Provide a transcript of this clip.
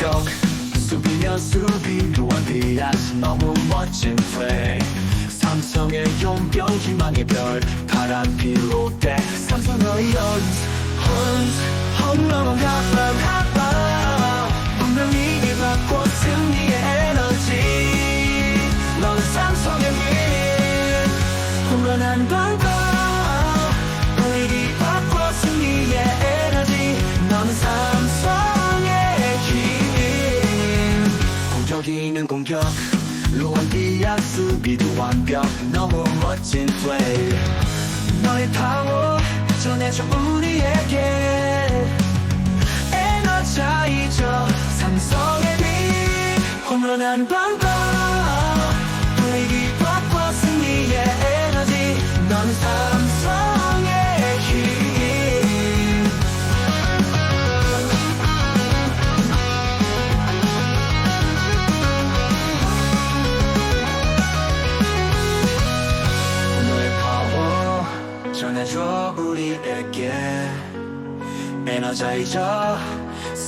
공격 수비면 수비원이라 너무 멋진 플레이. 삼성의 용병 희망의 별. 파란 비롯대 삼성의 연습 홈런 홈런 핫밤 핫밤 분명히 이 바꿔 승리의 에너지. 너는 삼성의 위인 홈런한 방법 공격이는 공격. 루안디아 수비도 완벽. 너무 멋진 플레이. 너의 파워 전해줘 우리에게. 에너자이저 삼성의 빛 홈런 한 방더 전해줘 우리에게. 에너자이저